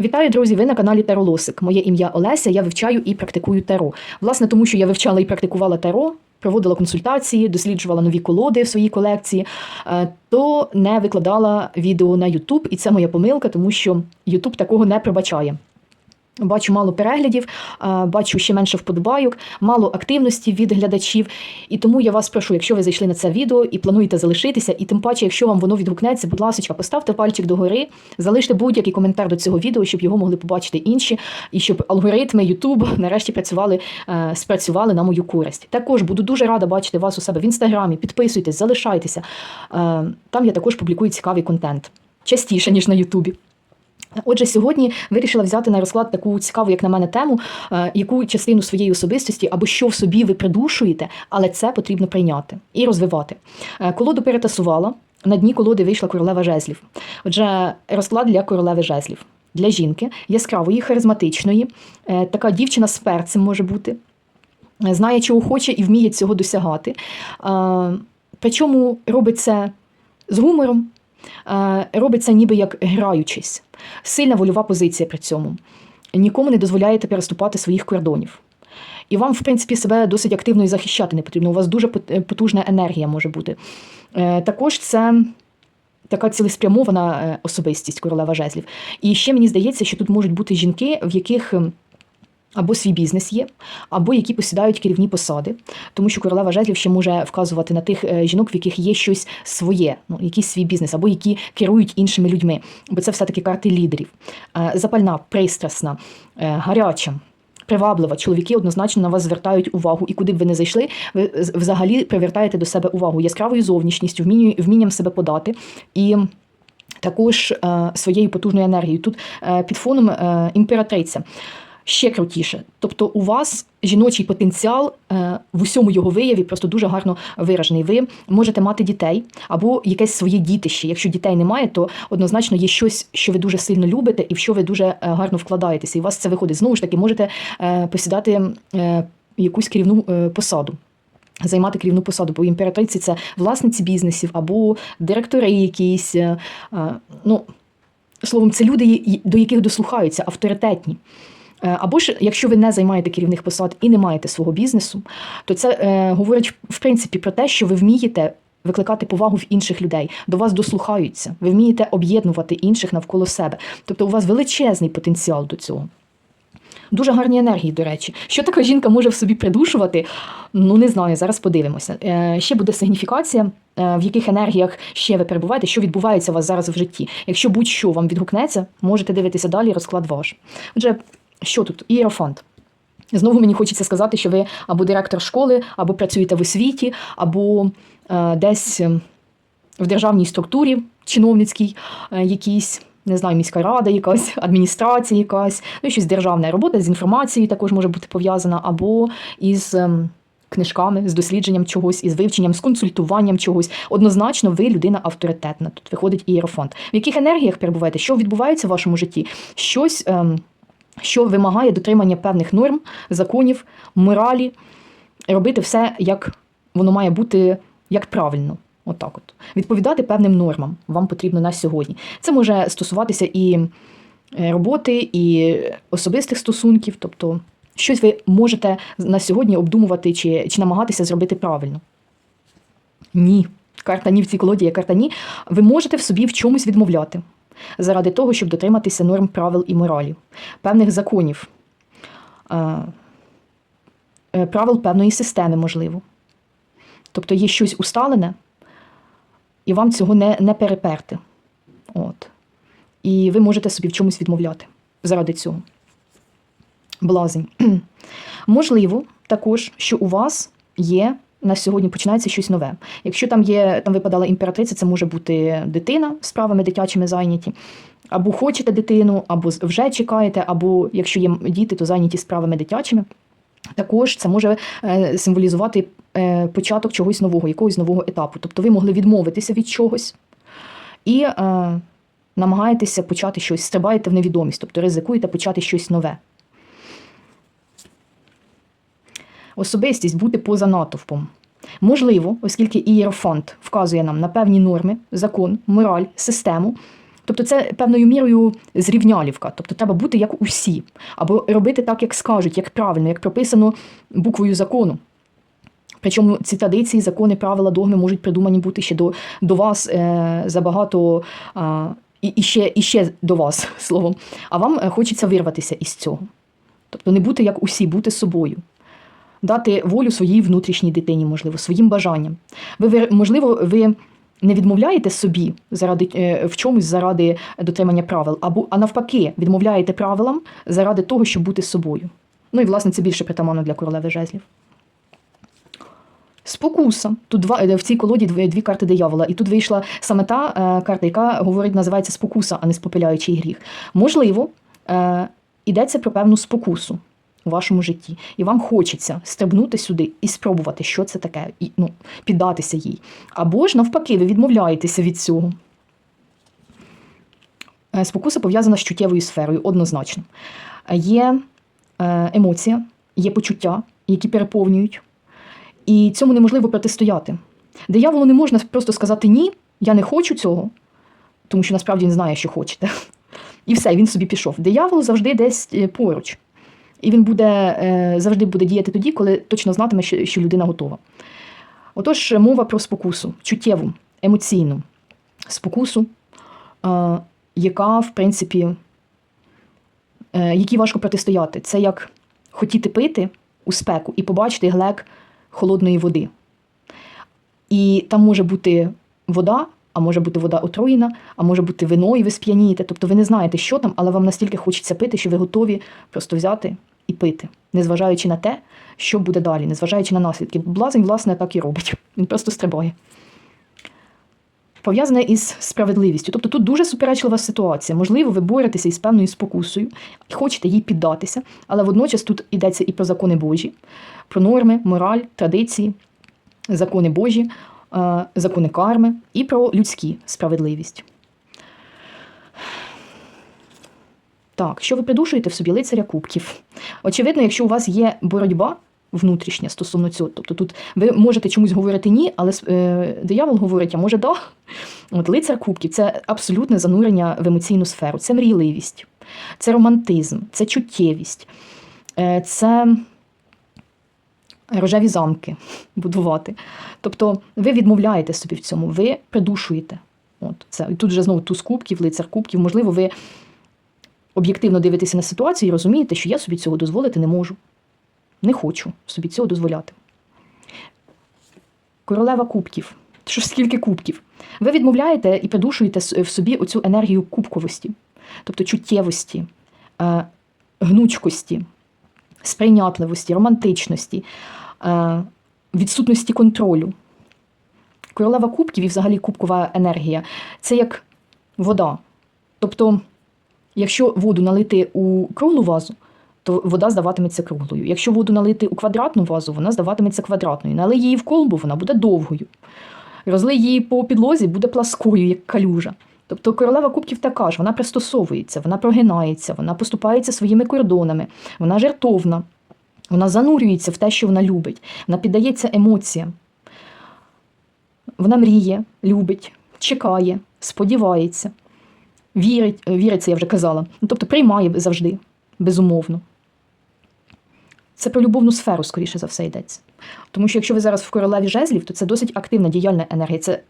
Вітаю, друзі! Ви на каналі Таролосик. Моє ім'я Олеся. Я вивчаю і практикую таро. Власне, тому що я вивчала і практикувала таро, проводила консультації, досліджувала нові колоди в своїй колекції, е, то не викладала відео на YouTube, і це моя помилка, тому що YouTube такого не пробачає. Бачу мало переглядів, бачу ще менше вподобайок, мало активності від глядачів. І тому я вас прошу, якщо ви зайшли на це відео і плануєте залишитися, і тим паче, якщо вам воно відгукнеться, будь ласка, поставте пальчик догори, залиште будь-який коментар до цього відео, щоб його могли побачити інші, і щоб алгоритми YouTube нарешті працювали, е, спрацювали на мою користь. Також буду дуже рада бачити вас у себе в інстаграмі. Підписуйтесь, залишайтеся. Е, Там я також публікую цікавий контент частіше ніж на Ютубі. Отже, сьогодні вирішила взяти на розклад таку цікаву, як на мене, тему, е, яку частину своєї особистості або що в собі ви придушуєте, але це потрібно прийняти і розвивати. Е, Колоду перетасувала. На дні колоди вийшла королева жезлів. Отже, розклад для королеви жезлів. Для жінки яскравої, харизматичної, Е, така дівчина з перцем може бути, знає, чого хоче і вміє цього досягати. Причому робить це з гумором, е, робить це ніби як граючись. Сильна вольова позиція при цьому. Нікому не дозволяєте переступати своїх кордонів. І вам, в принципі, себе досить активно і захищати не потрібно. У вас дуже потужна енергія може бути. Е, Також це така цілеспрямована е, особистість королева жезлів. І ще мені здається, що тут можуть бути жінки, в яких. Або свій бізнес є, або які посідають керівні посади, тому що королева жезлів ще може вказувати на тих е, жінок, в яких є щось своє, ну якийсь свій бізнес, або які керують іншими людьми. Бо це все таки карти лідерів. Е, Запальна, пристрасна, е, гаряча. Приваблива, чоловіки однозначно на вас звертають увагу, і куди б ви не зайшли, ви взагалі привертаєте до себе увагу яскравою зовнішністю, вмінням себе подати і також своєю потужною енергією. Тут під фоном імператриця ще крутіше. Тобто, у вас жіночий потенціал е, в усьому його вияві просто дуже гарно виражений. Ви можете мати дітей або якесь своє дітище. Якщо дітей немає, то однозначно є щось, що ви дуже сильно любите, і в що ви дуже е, гарно вкладаєтеся. І у вас це виходить. Знову ж таки, можете е, посідати якусь керівну посаду. Займати керівну посаду, бо імператриці це власниці бізнесів або директори якісь. Ну, словом, це люди, до яких дослухаються, авторитетні. Е, Або ж, якщо ви не займаєте керівних посад і не маєте свого бізнесу, то це е, говорить в принципі про те, що ви вмієте викликати повагу в інших людей, до вас дослухаються, ви вмієте об'єднувати інших навколо себе. Тобто у вас величезний потенціал до цього. Дуже гарні енергії, до речі. Що така жінка може в собі придушувати? Ну, не знаю, зараз подивимося. Е, ще буде сигніфікація, е, в яких енергіях ще ви перебуваєте, що відбувається у вас зараз в житті. Якщо будь-що вам відгукнеться, можете дивитися далі, розклад ваш. Отже, що тут? Іерофант. Знову мені хочеться сказати, що ви або директор школи, або працюєте в освіті, або е, десь е, в державній структурі чиновницькій е, якійсь. Не знаю, міська рада, якась адміністрація, якась, ну щось державна робота з інформацією також може бути пов'язана, або із ем, книжками, з дослідженням чогось, із вивченням, з консультуванням чогось. Однозначно, ви людина авторитетна. Тут виходить ієрофонт. В яких енергіях перебуваєте? Що відбувається в вашому житті? Щось, ем, що вимагає дотримання певних норм, законів, моралі, робити все, як воно має бути як правильно. Отак от. Відповідати певним нормам вам потрібно на сьогодні. Це може стосуватися і е, роботи, і особистих стосунків. Тобто, щось ви можете на сьогодні обдумувати чи, чи намагатися зробити правильно. Ні. Карта ні в цій колоді є карта ні. Ви можете в собі в чомусь відмовляти заради того, щоб дотриматися норм правил і моралі, певних законів, е, е, правил певної системи, можливо. Тобто є щось усталене, і вам цього не, не переперти. От. І ви можете собі в чомусь відмовляти заради цього. Блазень. Можливо, також, що у вас є на сьогодні починається щось нове. Якщо там є, там випадала імператриця, це може бути дитина справами дитячими зайняті. Або хочете дитину, або вже чекаєте, або якщо є діти, то зайняті справами дитячими. Також це може е, символізувати е, початок чогось нового, якогось нового етапу. Тобто ви могли відмовитися від чогось і е, намагаєтеся почати щось, стрибаєте в невідомість, тобто ризикуєте почати щось нове. Особистість бути поза натовпом. Можливо, оскільки ієрофонт вказує нам на певні норми, закон, мораль, систему, Тобто це певною мірою зрівнялівка. Тобто треба бути як усі, або робити так, як скажуть, як правильно, як прописано буквою закону. Причому ці традиції, закони, правила, догми можуть придумані бути ще до, до вас е, забагато е, і, ще, і ще до вас словом. А вам е, хочеться вирватися із цього. Тобто не бути як усі, бути собою. Дати волю своїй внутрішній дитині, можливо, своїм бажанням. Ви, можливо, ви не відмовляєте собі заради е, в чомусь заради дотримання правил, або а навпаки, відмовляєте правилам заради того, щоб бути собою. Ну і власне це більше притаманно для королеви жезлів. Спокуса. Тут два е, в цій колоді дві, дві карти диявола, і тут вийшла саме та е, карта, яка говорить, називається спокуса, а не спопиляючий гріх. Можливо, е, йдеться про певну спокусу у вашому житті, і вам хочеться стрибнути сюди і спробувати, що це таке, і ну, піддатися їй. Або ж навпаки, ви відмовляєтеся від цього. Е, Спокуса пов'язана з чуттєвою сферою, однозначно. Є е, емоція, є почуття, які переповнюють, і цьому неможливо протистояти. Дияволу не можна просто сказати ні, я не хочу цього, тому що насправді він знає, що хочете. І все, він собі пішов. Диявол завжди десь е, поруч. І він буде е, завжди буде діяти тоді, коли точно знатиме, що, людина готова. Отож, мова про спокусу, чуттєву, емоційну спокусу, е, яка, в принципі, е, якій важко протистояти. Це як хотіти пити у спеку і побачити глек холодної води. І там може бути вода, а може бути вода отруєна, а може бути вино, і ви сп'янієте. Тобто ви не знаєте, що там, але вам настільки хочеться пити, що ви готові просто взяти і пити, незважаючи на те, що буде далі, незважаючи на наслідки. Блазень, власне, так і робить. Він просто стрибає. Пов'язане із справедливістю. Тобто тут дуже суперечлива ситуація. Можливо, ви боретеся із певною спокусою і хочете їй піддатися, але водночас тут йдеться і про закони Божі, про норми, мораль, традиції, закони Божі, е, закони карми і про людські справедливість. Так, що ви придушуєте в собі лицаря кубків? Очевидно, якщо у вас є боротьба внутрішня стосовно цього, тобто тут ви можете чомусь говорити ні, але е, диявол говорить, а може да. От лицар кубків це абсолютне занурення в емоційну сферу, це мрійливість, це романтизм, це чуттєвість, е, це рожеві замки будувати. Тобто ви відмовляєте собі в цьому, ви придушуєте. От це. І тут вже знову туз кубків, лицар кубків. Можливо, ви об'єктивно дивитеся на ситуацію і розумієте, що я собі цього дозволити не можу. Не хочу собі цього дозволяти. Королева кубків. Що ж скільки кубків? Ви відмовляєте і придушуєте в собі оцю енергію кубковості, тобто чуттєвості, е, гнучкості, сприйнятливості, романтичності, е, відсутності контролю. Королева кубків і взагалі кубкова енергія це як вода. Тобто, якщо воду налити у круглу вазу, то вода здаватиметься круглою. Якщо воду налити у квадратну вазу, вона здаватиметься квадратною. Налий її в колбу, вона буде довгою. Розлий її по підлозі, буде пласкою, як калюжа. Тобто королева кубків така ж, вона пристосовується, вона прогинається, вона поступається своїми кордонами, вона жертовна, вона занурюється в те, що вона любить, вона піддається емоціям. Вона мріє, любить, чекає, сподівається, вірить, віриться, я вже казала. Ну, тобто приймає завжди, безумовно. Це про любовну сферу, скоріше за все, йдеться. Тому що якщо ви зараз в королеві жезлів, то це досить активна діяльна енергія, це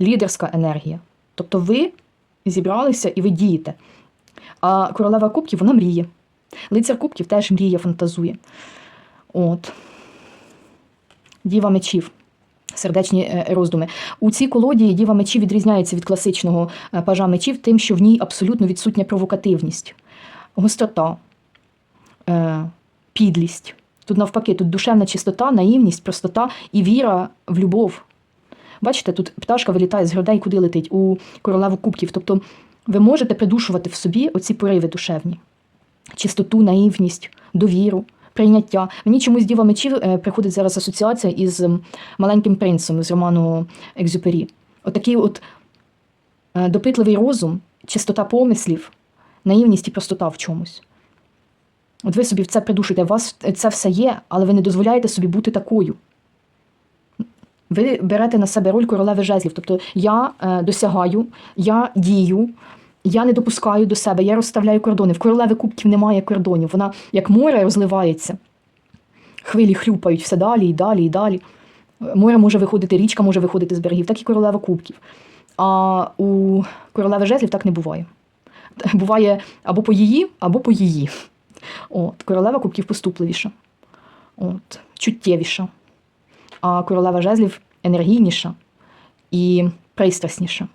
лідерська енергія. Тобто ви зібралися і ви дієте. А королева кубків вона мріє. Лицар кубків теж мріє, фантазує. От. Діва мечів. Сердечні е, роздуми. У цій колоді Діва мечів відрізняється від класичного е, пажа мечів тим, що в ній абсолютно відсутня провокативність, гострота, е, підлість. Тут навпаки, тут душевна чистота, наївність, простота і віра в любов. Бачите, тут пташка вилітає з грудей, куди летить у королеву кубків. Тобто ви можете придушувати в собі оці пориви душевні, чистоту, наївність, довіру, прийняття. Мені чомусь діва мечів е, приходить зараз асоціація із маленьким принцем з роману Екзюпері. Отакий от е, допитливий розум, чистота помислів, наївність і простота в чомусь. От ви собі в це придушуєте, у вас це все є, але ви не дозволяєте собі бути такою. Ви берете на себе роль королеви жезлів. Тобто я е, досягаю, я дію, я не допускаю до себе, я розставляю кордони. В королеви кубків немає кордонів. Вона як море розливається. Хвилі хлюпають все далі і далі, і далі. Море може виходити, річка може виходити з берегів, так і королева кубків. А у королеви жезлів так не буває. Буває або по її, або по її. От, королева кубків поступливіша, от, чуттєвіша. А королева жезлів енергійніша і пристрасніша.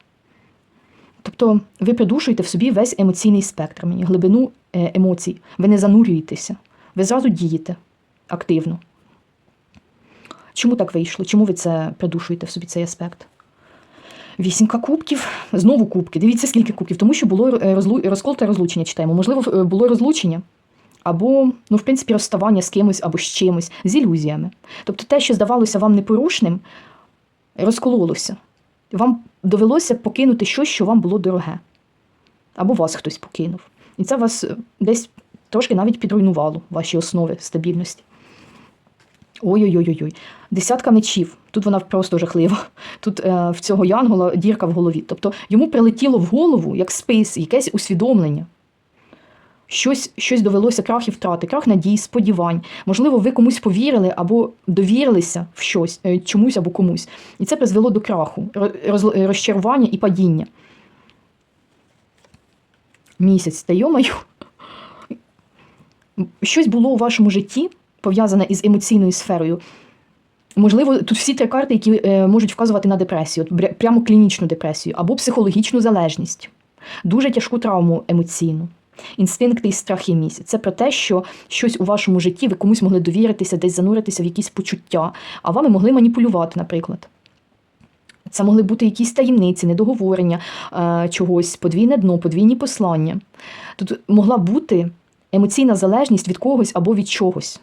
Тобто ви придушуєте в собі весь емоційний спектр, мені, глибину е, емоцій. Ви не занурюєтеся, ви зразу дієте активно. Чому так вийшло? Чому ви це придушуєте в собі цей аспект? Вісімка кубків, знову кубки. Дивіться, скільки кубків, тому що було е, розкол та розлучення читаємо. Можливо, е, було розлучення, або, ну, в принципі, розставання з кимось або з чимось, з ілюзіями. Тобто те, що здавалося вам непорушним, розкололося. Вам довелося покинути щось, що вам було дороге. Або вас хтось покинув. І це вас е, десь трошки навіть підруйнувало ваші основи стабільності. Ой-ой-ой. Десятка мечів. Тут вона просто жахлива. Тут е, в цього янгола дірка в голові. Тобто йому прилетіло в голову як спис, якесь усвідомлення. Щось, щось довелося крах і втрати, крах надій, сподівань. Можливо, ви комусь повірили або довірилися в щось, е, чомусь або комусь. І це призвело до краху, роз- розчарування і падіння. Місяць, та йомаю. Щось було у вашому житті, пов'язане із емоційною сферою. Можливо, тут всі три карти, які е, можуть вказувати на депресію, прямо клінічну депресію або психологічну залежність, дуже тяжку травму емоційну. Інстинкти і страхи місяць. Це про те, що щось у вашому житті ви комусь могли довіритися, десь зануритися в якісь почуття, а вами могли маніпулювати, наприклад. Це могли бути якісь таємниці, недоговорення е, чогось, подвійне дно, подвійні послання. Тут могла бути емоційна залежність від когось або від чогось.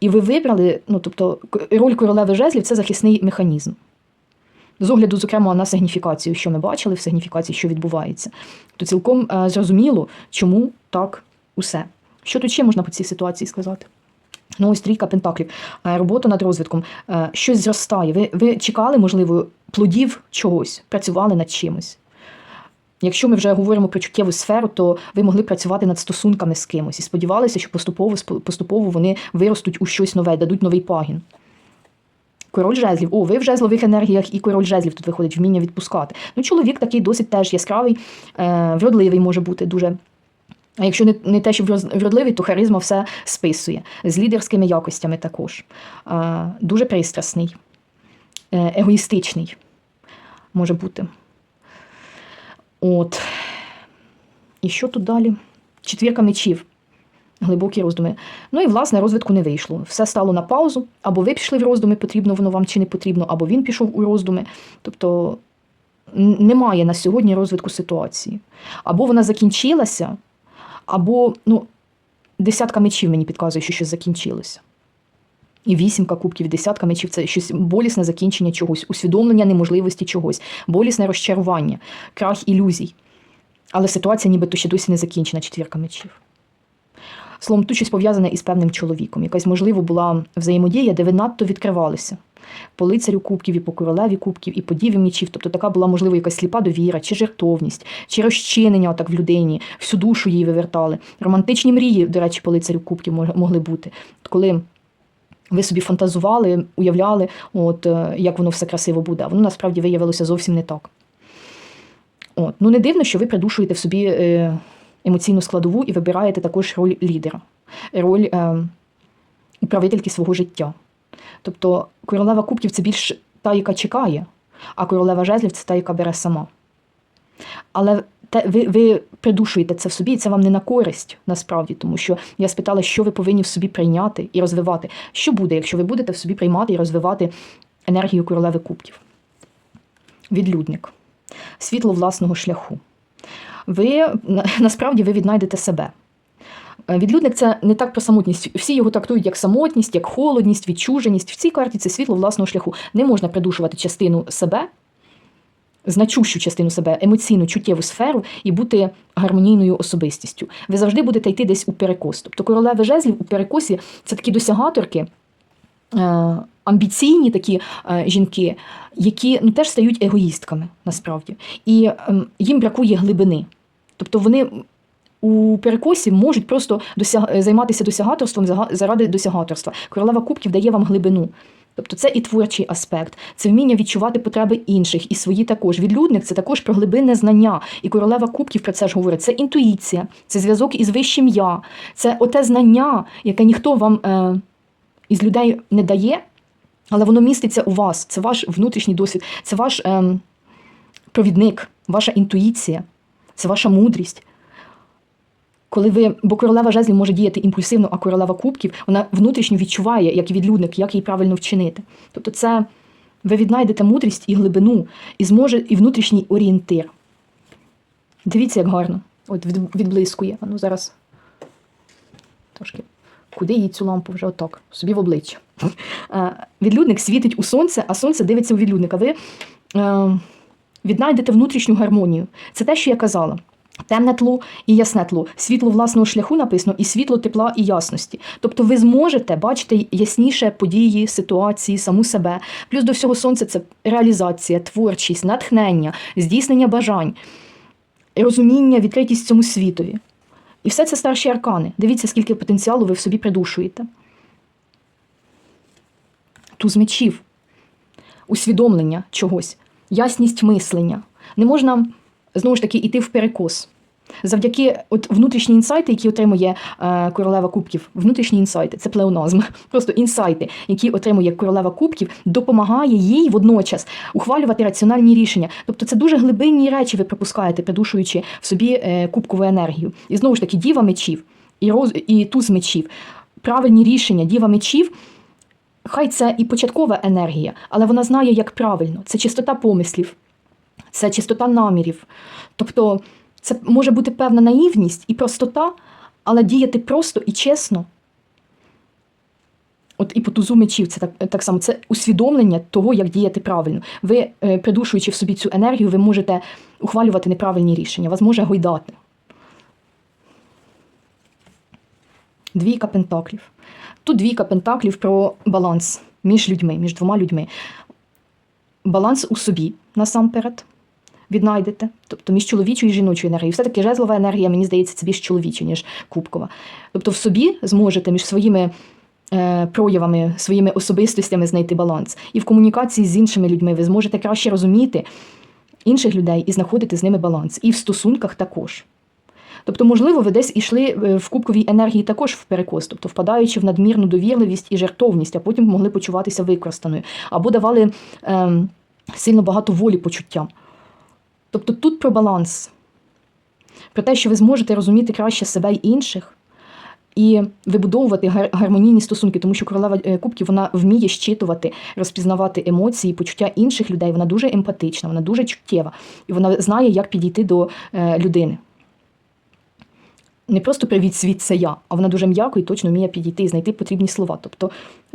І ви вибрали, ну тобто, роль королеви жезлів це захисний механізм. З огляду, зокрема, на сигніфікацію, що ми бачили в сигніфікації, що відбувається, то цілком е, зрозуміло, чому так усе. Що тут ще можна по цій ситуації сказати? Ну, ось трійка пентаклів, Е, робота над розвитком, Е, щось зростає. Ви, ви чекали, можливо, плодів чогось, працювали над чимось. Якщо ми вже говоримо про чуттєву сферу, то ви могли працювати над стосунками з кимось і сподівалися, що поступово, поступово вони виростуть у щось нове, дадуть новий пагін. Король жезлів. О, ви в жезлових енергіях і король жезлів тут виходить вміння відпускати. Ну, чоловік такий досить теж яскравий, е, вродливий може бути дуже. А якщо не, не те, що вродливий, то харизма все списує. З лідерськими якостями також. Е, дуже пристрасний, е, егоїстичний може бути. От. І що тут далі? Четвірка мечів. Глибокі роздуми. Ну і власне розвитку не вийшло. Все стало на паузу, або ви пішли в роздуми, потрібно воно вам чи не потрібно, або він пішов у роздуми. Тобто немає на сьогодні розвитку ситуації. Або вона закінчилася, або ну, десятка мечів мені підказує, що щось закінчилося. І вісімка кубків, десятка мечів це щось болісне закінчення чогось, усвідомлення неможливості чогось, болісне розчарування, крах ілюзій. Але ситуація нібито ще досі не закінчена, четвірка мечів. Словом, тут щось пов'язане із певним чоловіком. Якась, можливо, була взаємодія, де ви надто відкривалися. По лицарю кубків, і по королеві кубків, і по діві мечів. Тобто така була, можливо, якась сліпа довіра, чи жертовність, чи розчинення отак в людині, всю душу її вивертали. Романтичні мрії, до речі, по лицарю кубків могли бути. Коли ви собі фантазували, уявляли, от, е, як воно все красиво буде, а воно насправді виявилося зовсім не так. От. Ну, не дивно, що ви придушуєте в собі е, емоційну складову і вибираєте також роль лідера, роль е, управительки свого життя. Тобто королева кубків це більш та, яка чекає, а королева жезлів це та, яка бере сама. Але те, ви, ви придушуєте це в собі, і це вам не на користь насправді, тому що я спитала, що ви повинні в собі прийняти і розвивати. Що буде, якщо ви будете в собі приймати і розвивати енергію королеви кубків? Відлюдник, світло власного шляху. Ви насправді ви віднайдете себе. Е, Відлюдник це не так про самотність. Всі його трактують як самотність, як холодність, відчуженість. В цій карті це світло власного шляху. Не можна придушувати частину себе, значущу частину себе, емоційну, чуттєву сферу і бути гармонійною особистістю. Ви завжди будете йти десь у перекос. Тобто королеви жезлів у перекосі це такі досягаторки, амбіційні такі е, жінки, які ну, теж стають егоїстками насправді. І ем, їм бракує глибини. Тобто вони у перекосі можуть просто досяг... е, займатися досягаторством заради досягаторства. Королева кубків дає вам глибину. Тобто це і творчий аспект, це вміння відчувати потреби інших і свої також. Відлюдник це також про глибинне знання. І королева кубків про це ж говорить. Це інтуїція, це зв'язок із вищим я, це оте знання, яке ніхто вам е, із людей не дає, але воно міститься у вас. Це ваш внутрішній досвід, це ваш ем, провідник, ваша інтуїція, це ваша мудрість. Коли ви, бо королева жезлів може діяти імпульсивно, а королева кубків вона внутрішньо відчуває, як відлюдник, як їй правильно вчинити. Тобто, це ви віднайдете мудрість і глибину, і зможе і внутрішній орієнтир. Дивіться, як гарно. От відблискує. А ну зараз трошки. Куди їй цю лампу вже отак, собі в обличчя. Е, Відлюдник світить у сонце, а сонце дивиться у відлюдника. Ви е, віднайдете внутрішню гармонію. Це те, що я казала. Темне тло і ясне тло. Світло власного шляху написано, і світло тепла і ясності. Тобто ви зможете бачити ясніше події, ситуації, саму себе. Плюс до всього сонця це реалізація, творчість, натхнення, здійснення бажань, розуміння, відкритість цьому світові. І все це старші аркани. Дивіться, скільки потенціалу ви в собі придушуєте. Туз мечів, усвідомлення чогось, ясність мислення. Не можна знову ж таки йти в перекос. Завдяки от внутрішні інсайти, які отримує е, королева кубків, внутрішні інсайти, це плеоназм, просто інсайти, які отримує королева кубків, допомагає їй водночас ухвалювати раціональні рішення. Тобто це дуже глибинні речі ви пропускаєте, придушуючи в собі е, кубкову енергію. І знову ж таки, діва мечів і, роз, і туз мечів, правильні рішення, діва мечів. Хай це і початкова енергія, але вона знає, як правильно. Це чистота помислів, це чистота намірів. Тобто це може бути певна наївність і простота, але діяти просто і чесно. От і по тузу мечів це так, так само. Це усвідомлення того, як діяти правильно. Ви, е, придушуючи в собі цю енергію, ви можете ухвалювати неправильні рішення. Вас може гойдати. Двійка пентаклів. Тут двійка пентаклів про баланс між людьми, між двома людьми. Баланс у собі насамперед віднайдете, тобто між чоловічою і жіночою енергією. Все-таки жезлова енергія, мені здається, це більш чоловіча, ніж кубкова. Тобто в собі зможете між своїми е, проявами, своїми особистостями знайти баланс. І в комунікації з іншими людьми ви зможете краще розуміти інших людей і знаходити з ними баланс. І в стосунках також. Тобто, можливо, ви десь ішли е, в кубковій енергії також в перекос, тобто впадаючи в надмірну довірливість і жертовність, а потім могли почуватися використаною, або давали ем, сильно багато волі почуттям. Тобто тут про баланс, про те, що ви зможете розуміти краще себе й інших. І вибудовувати гар- гармонійні стосунки, тому що королева е, кубків вона вміє щитувати, розпізнавати емоції, почуття інших людей. Вона дуже емпатична, вона дуже чуттєва, і вона знає, як підійти до е, людини. Не просто привіт, світ це я, а вона дуже м'яко і точно вміє підійти і знайти потрібні слова. Тобто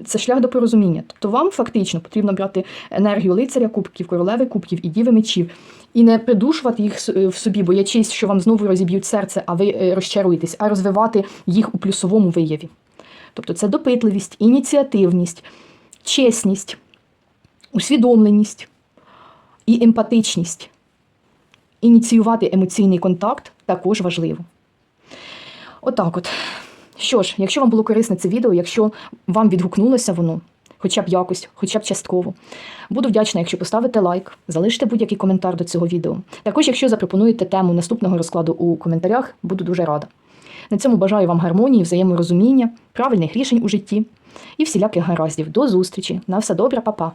це шлях до порозуміння. Тобто вам фактично потрібно брати енергію лицаря кубків, королеви кубків і діви мечів, і не придушувати їх в собі, боячись, що вам знову розіб'ють серце, а ви е, розчаруєтесь, а розвивати їх у плюсовому вияві. Тобто це допитливість, ініціативність, чесність, усвідомленість і емпатичність. Ініціювати емоційний контакт також важливо. Отак от. Що ж, якщо вам було корисне це відео, якщо вам відгукнулося воно, хоча б якось, хоча б частково, буду вдячна, якщо поставите лайк, залишите будь-який коментар до цього відео. Також, якщо запропонуєте тему наступного розкладу у коментарях, буду дуже рада. На цьому бажаю вам гармонії, взаєморозуміння, правильних рішень у житті і всіляких гараздів. До зустрічі! На все добре, па-па!